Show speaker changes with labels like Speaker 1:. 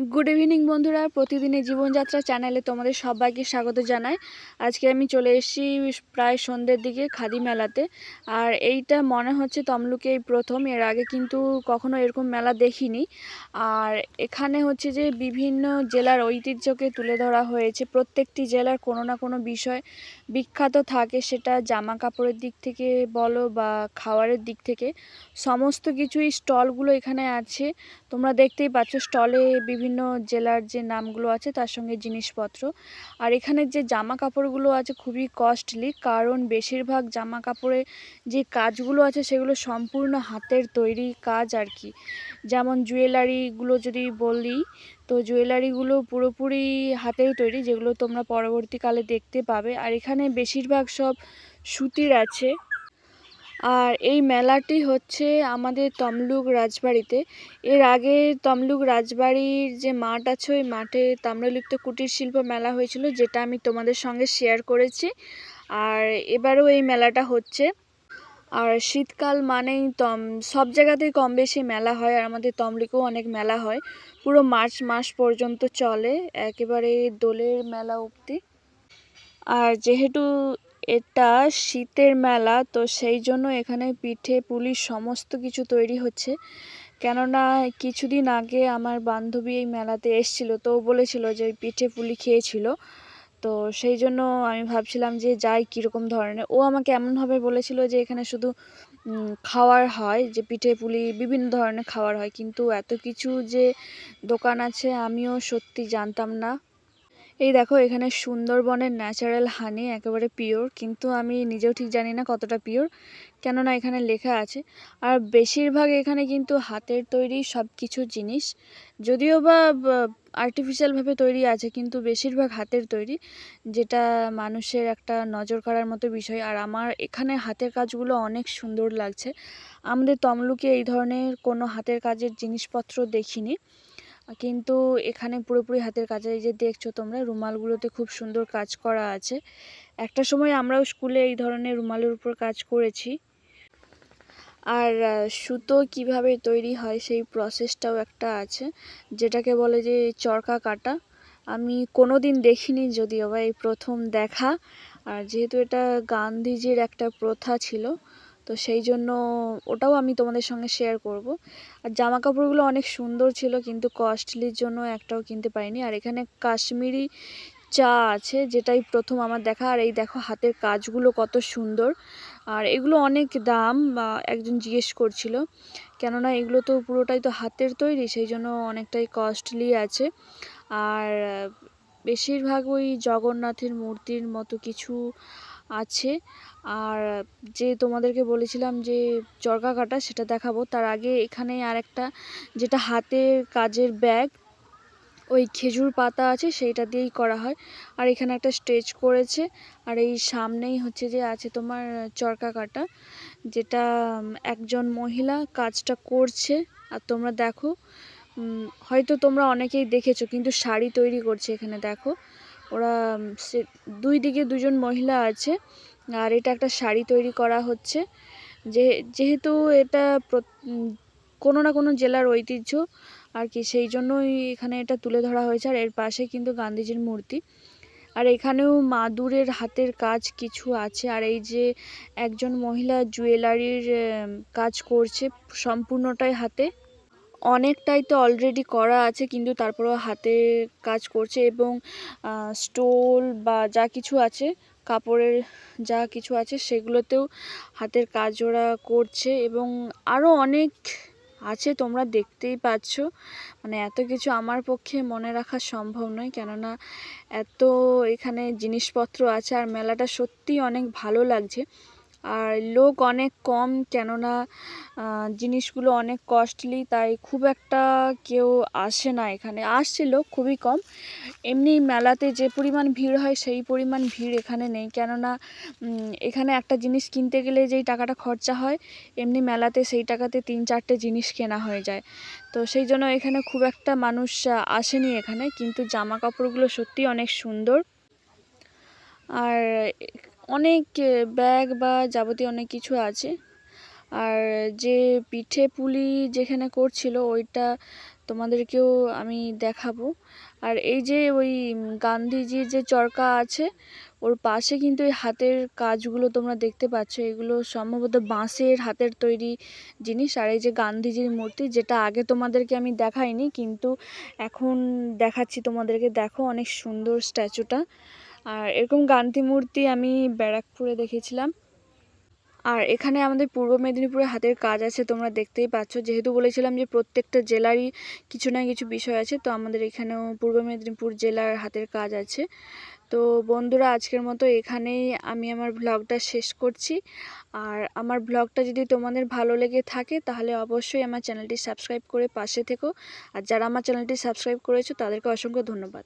Speaker 1: Good evening বন্ধুরা। প্রতিদিনের জীবনযাত্রা চ্যানেলে তোমাদের সবাইকে স্বাগত জানাই। আজকে আমি চলে এসেছি প্রায় সন্ধ্যের দিকে খাদি মেলাতে। আর এইটা মনে হচ্ছে তমলুকে এই প্রথম। এর আগে কিন্তু কখনো এরকম মেলা দেখিনি। আর এখানে হচ্ছে যে বিভিন্ন জেলার ঐতিহ্যকে তুলে ধরা হয়েছে। প্রত্যেকটি জেলার কোনো না কোনো বিষয় বিখ্যাত থাকে। সেটা জামা কাপড়ের দিক থেকে বলো বা খাওয়ারের দিক থেকে। সমস্ত কিছুই স্টলগুলো এখানে আছে। তোমরা দেখতেই পাচ্ছ স্টলে বিভিন্ন জেলার যে নামগুলো আছে তার সঙ্গে জিনিসপত্র। আর এখানে যে জামা কাপড়গুলো আছে খুবই কস্টলি কারণ বেশিরভাগ জামা কাপড়ে যে কাজগুলো আছে সেগুলো সম্পূর্ণ হাতের তৈরি কাজ আর কি। যেমন জুয়েলারিগুলো যদি বলি, তো জুয়েলারিগুলো পুরোপুরি হাতের তৈরি, যেগুলো তোমরা পরবর্তীকালে দেখতে পাবে। আর এখানে বেশিরভাগ সব সুতির আছে। আর এই মেলাটি হচ্ছে আমাদের তমলুক রাজবাড়িতে। এর আগে তমলুক রাজবাড়ির যে মাঠ আছে, ওই মাঠে তাম্রলিপ্ত কুটির শিল্প মেলা হয়েছিল, যেটা আমি তোমাদের সঙ্গে শেয়ার করেছি। আর এবারও এই মেলাটা হচ্ছে। আর শীতকাল মানেই তম, সব জায়গাতেই কম বেশি মেলা হয়, আর আমাদের তমলুকেও অনেক মেলা হয়। পুরো মার্চ মাস পর্যন্ত চলে, একেবারে দোলের মেলা অবধি। আর যেহেতু এটা শীতের মেলা, তো সেই জন্য এখানে পিঠে, পুলি সমস্ত কিছু তৈরি হচ্ছে। কেননা কিছুদিন আগে আমার বান্ধবী এই মেলাতে এসছিল, তো বলেছিল যে পিঠে, পুলি খেয়েছিল। তো সেই জন্য আমি ভাবছিলাম যে যাই কীরকম ধরনের। ও আমাকে এমনভাবে বলেছিল যে এখানে শুধু খাওয়ার হয়, যে পিঠে, পুলি বিভিন্ন ধরনের খাওয়ার হয়। কিন্তু এত কিছু যে দোকান আছে, আমিও সত্যি জানতাম না। এই দেখো, এখানে সুন্দরবনের ন্যাচারাল হানি একেবারে পিওর কিন্তু আমি নিজেও ঠিক জানি না কতটা পিওর কেননা এখানে লেখা আছে। আর বেশিরভাগ এখানে কিন্তু হাতের তৈরি সব কিছু জিনিস, যদিও বা আর্টিফিশিয়ালভাবে তৈরি আছে, কিন্তু বেশিরভাগ হাতের তৈরি, যেটা মানুষের একটা নজর কাড়ার মতো বিষয়। আর আমার এখানে হাতের কাজগুলো অনেক সুন্দর লাগছে। আমাদের তমলুকে এই ধরনের কোনো হাতের কাজের জিনিসপত্র দেখিনি। কিন্তু এখানে পুরোপুরি হাতের কাজ। এই যে দেখছ তোমরা, রুমালগুলোতে খুব সুন্দর কাজ করা আছে। একটা সময় আমরাও স্কুলে এই ধরনের রুমালের উপর কাজ করেছি। আর সুতো কীভাবে তৈরি হয় সেই প্রসেসটাও একটা আছে, যেটাকে বলে যে চরকা কাটা। আমি কোনো দিন দেখিনি যদিও বা এই প্রথম দেখা। আর যেহেতু এটা গান্ধীজির একটা প্রথা ছিল তো সেই জন্য ওটাও আমি তোমাদের সঙ্গে শেয়ার করব। আর জামা কাপড়গুলো অনেক সুন্দর ছিল কিন্তু কস্টলির জন্য একটাও কিনতে পারিনি। আর এখানে কাশ্মীরি চা আছে যেটাই প্রথম আমার দেখা। আর এই দেখো হাতের কাজগুলো কত সুন্দর। আর এগুলো অনেক দাম একজন জিজ্ঞেস করছিল। কেননা এগুলো তো পুরোটাই তো হাতের তৈরি, সেই জন্য অনেকটাই কস্টলি আছে। আর বেশিরভাগ ওই জগন্নাথের মূর্তির মতো কিছু আছে। আর যে তোমাদেরকে বলেছিলাম যে চরকা কাটা সেটা দেখাবো। তার আগে এখানে আর একটা যেটা হাতের কাজের ব্যাগ, ওই খেজুর পাতা আছে, সেইটা দিয়েই করা হয়। আর এখানে একটা স্টেজ করেছে, আর এই সামনেই হচ্ছে যে আছে তোমার চরকা কাটা যেটা একজন মহিলা কাজটা করছে। আর তোমরা দেখো হয়তো তোমরা অনেকেই দেখেছ, কিন্তু শাড়ি তৈরি করছে এখানে, দেখো। ওরা সে, দুই দিকে দুজন মহিলা আছে, আর এটা একটা শাড়ি তৈরি করা হচ্ছে। যে, যেহেতু এটা কোনো না কোনো জেলার ঐতিহ্য, আর কি, সেই জন্যই এখানে এটা তুলে ধরা হয়েছে, আর এর পাশে কিন্তু গান্ধীজির মূর্তি। আর এখানেও মাদুরের হাতের কাজ কিছু আছে, আর এই যে একজন মহিলা জুয়েলারির কাজ করছে সম্পূর্ণটাই হাতে। অনেকটাই তো অলরেডি করা আছে, কিন্তু তারপরেও হাতে কাজ করছে এবং স্টোল বা যা কিছু আছে, কাপড়ের যা কিছু আছে সেগুলোতেও হাতের কাজ ওরা করছে এবং আরও অনেক আছে তোমরা দেখতেই পাচ্ছ। মানে এত কিছু আমার পক্ষে মনে রাখা সম্ভব নয়, কেননা এত এখানে জিনিসপত্র আছে আর মেলাটা সত্যিই অনেক ভালো লাগছে। আর লোক অনেক কম কেননা জিনিসগুলো অনেক কস্টলি তাই খুব একটা কেউ আসে না এখানে। আসছিল খুবই কম। এমনি মেলাতে যে পরিমাণ ভিড় হয় সেই পরিমাণ ভিড় এখানে নেই। কেননা এখানে একটা জিনিস কিনতে গেলে যেই টাকাটা খরচা হয়, এমনি মেলাতে সেই টাকাতে তিন চারটে জিনিস কেনা হয়ে যায়। তো সেই জন্য এখানে খুব একটা মানুষ আসেনি এখানে। কিন্তু জামা কাপড়গুলো সত্যি অনেক সুন্দর। আর অনেক ব্যাগ বা যাবতীয় অনেক কিছু আছে। আর যে পিঠে পুলি যেখানে করছিল ওইটা তোমাদেরকেও আমি দেখাবো। আর এই যে ওই গান্ধীজির যে চরকা আছে, ওর পাশে কিন্তু এই হাতের কাজগুলো তোমরা দেখতে পাচ্ছ। এগুলো সম্ভবত বাঁশের হাতের তৈরি জিনিস। আর এই যে গান্ধীজির মূর্তি, যেটা আগে তোমাদেরকে আমি দেখাইনি, কিন্তু এখন দেখাচ্ছি, তোমাদেরকে দেখো, অনেক সুন্দর স্ট্যাচুটা। আর এরকম গান্ধী মূর্তি আমি ব্যারাকপুরে দেখেছিলাম। আর এখানে আমাদের পূর্ব মেদিনীপুরে হাতের কাজ আছে, তোমরা দেখতেই পাচ্ছ। যেহেতু বলেছিলাম যে প্রত্যেকটা জেলারই কিছু না কিছু বিষয় আছে, তো আমাদের এখানেও পূর্ব মেদিনীপুর জেলার হাতের কাজ আছে। তো বন্ধুরা, আজকের মতো এখানেই আমি আমার ব্লগটা শেষ করছি। আর আমার ব্লগটা যদি তোমাদের ভালো লেগে থাকে, তাহলে অবশ্যই আমার চ্যানেলটি সাবস্ক্রাইব করে পাশে থেকো। আর যারা আমার চ্যানেলটি সাবস্ক্রাইব করেছ, তাদেরকে অসংখ্য ধন্যবাদ।